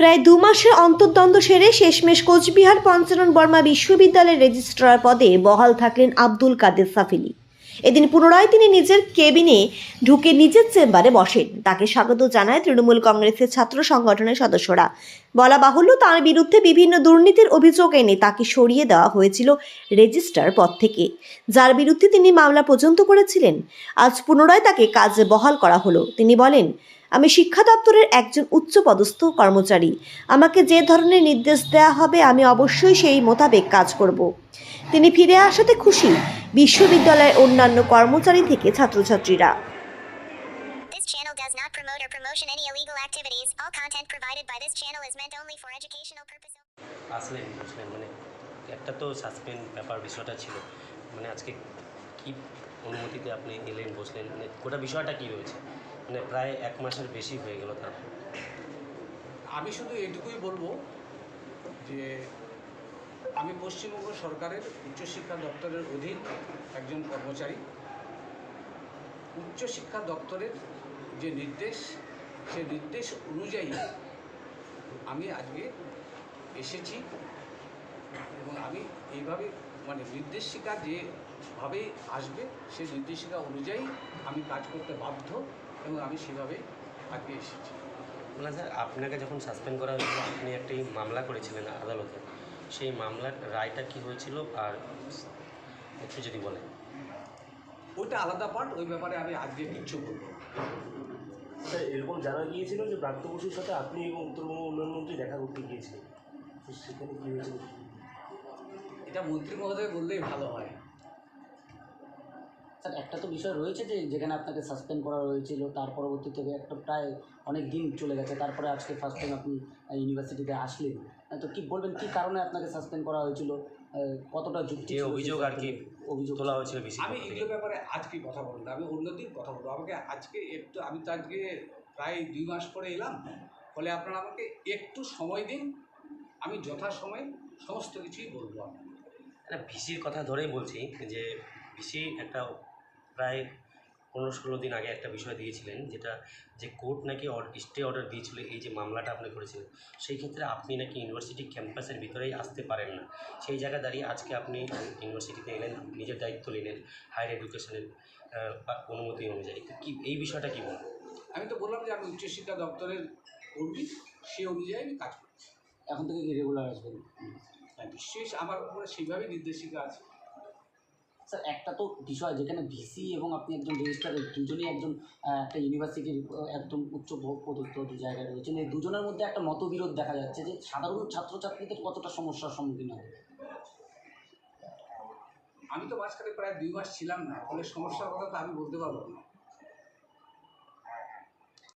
প্রায় দু মাসের অন্তর্দ্বন্দ্ব সেরে শেষমেশ কোচবিহার পঞ্চানন বর্মা বিশ্ববিদ্যালয়ের রেজিস্ট্রার পদে বহাল থাকলেন আব্দুল কাদের সাফিলি। এদিন পুনরায় তিনি নিজের কেবিনে ঢুকে নিজের চেম্বারে বসেন। তাকে স্বাগত জানায় তৃণমূল কংগ্রেসের ছাত্র সংগঠনের সদস্যরা। বলা বাহুল্য, তার বিরুদ্ধে বিভিন্ন দুর্নীতির অভিযোগ এনে তাকে সরিয়ে দেওয়া হয়েছিল রেজিস্ট্রার পদ থেকে। যার বিরুদ্ধে তিনি মামলা পর্যন্ত করেছিলেন। আজ পুনরায় তাকে কাজে বহাল করা হলো। তিনি বলেন আমি শিক্ষা দপ্তরের একজন উচ্চপদস্থ কর্মচারী। আমাকে যে ধরনের নির্দেশ দেওয়া হবে আমি অবশ্যই সেই মোতাবেক কাজ করব। তিনি ফিরে আসাতে খুশি। বিশ্ববিদ্যালয়ের অন্যান্য কর্মচারী থেকে ছাত্রছাত্রীরা। Channel does not promote or promotion any illegal activities. All content provided by this channel is meant only for educational purposes. আসলেন বুঝলেন মানে একটা তো সাসপেন্ড ব্যাপার বিষয়টা ছিল। মানে আজকে কি অনুমতিতে আপনি এলেন বসলেন মানে গোটা বিষয়টা কি রয়েছে মানে প্রায় এক মাসের বেশি হয়ে গেল তারপর। আমি শুধু এটুকুই বলব যে আমি পশ্চিমবঙ্গ সরকারের উচ্চশিক্ষা দপ্তরের অধীন একজন কর্মচারী। উচ্চশিক্ষা দপ্তরের যে নির্দেশ, সে নির্দেশ অনুযায়ী আমি আজকে এসেছি এবং আমি এইভাবে মানে নির্দেশিকা যেভাবে আসবে, সেই নির্দেশিকা অনুযায়ী আমি কাজ করতে বাধ্য। এবং আমি সেভাবে আজকে এসেছি। মানে স্যার আপনাকে যখন সাসপেন্ড করা হয়েছিল আপনি একটি মামলা করেছিলেন আদালতে। সেই মামলার রায়টা কি হয়েছিল? আর একটু যদি বলেন। ওইটা আলাদা পার্ট ওই ব্যাপারে আমি আজকে কিচ্ছু বলব স্যার এরকম জানা গিয়েছিল যে ব্রাত্য বসুর সাথে আপনি এবং উত্তরবঙ্গ উন্নয়ন মন্ত্রী দেখা করতে গিয়েছিলেন। তো সেখানে কী হয়েছিল? এটা মন্ত্রী মহোদয় বললেই ভালো হয়। স্যার একটা তো বিষয় রয়েছে যে যেখানে আপনাকে সাসপেন্ড করা হয়েছিল তার পরবর্তী থেকে একটা প্রায় অনেক দিন চলে গেছে তারপরে আজকে ফার্স্ট টাইম আপনি ইউনিভার্সিটিতে আসলেন। তো কি বলবেন কি কারণে আপনাকে সাসপেন্ড করা হয়েছিল? কতটা যুক্তি অভিযোগ আর কি অভিযোগ তোলা হয়েছিল বেশি আমি এগুলো ব্যাপারে আজকে কথা বলব না আমি অন্যদিন কথা বলব। আমাকে আজকে একটু আমি তো আজকে প্রায় দুই মাস পরে এলাম ফলে আপনারা আমাকে একটু সময় দিন আমি যথাসময়ে সমস্ত কিছুই বলব আপনাকে। একটা ভিসির কথা ধরেই বলছি যে ভিসি একটা প্রায় পনেরো ষোলো দিন আগে একটা বিষয় দিয়েছিলেন যেটা যে কোর্ট নাকি স্টে অর্ডার দিয়েছিল এই যে মামলাটা আপনি করেছিলেন সেই ক্ষেত্রে আপনি নাকি ইউনিভার্সিটি ক্যাম্পাসের ভিতরেই আসতে পারেন না। সেই জায়গায় দাঁড়িয়ে আজকে আপনি ইউনিভার্সিটিতে এলেন নিজের দায়িত্ব নিলেন হায়ার এডুকেশনের অনুমতি অনুযায়ী। তো কি এই বিষয়টা কী বলবেন? আমি তো বললাম যে আমি উচ্চশিক্ষা দপ্তরের কর্মী সে অনুযায়ী আমি কাজ করছি। এখন থেকে রেগুলার আসবেন? হ্যাঁ, বিশেষ আমার উপরে সেইভাবেই নির্দেশিকা আছে। স্যার একটা তো বিষয় যেখানে ভিসি এবং আপনি একজন রেজিস্টার দুজনেই একজন একটা ইউনিভার্সিটির একদম উচ্চ পদস্থ জায়গায় রয়েছেন, এই দুজনের মধ্যে একটা মতবিরোধ দেখা যাচ্ছে যে সাধারণ ছাত্রছাত্রীদের কতটা সমস্যার সম্মুখীন হবে? আমি তো মাঝখানে প্রায় দুই মাস ছিলাম না, ফলে সমস্যার কথা তো আমি বলতে পারব না।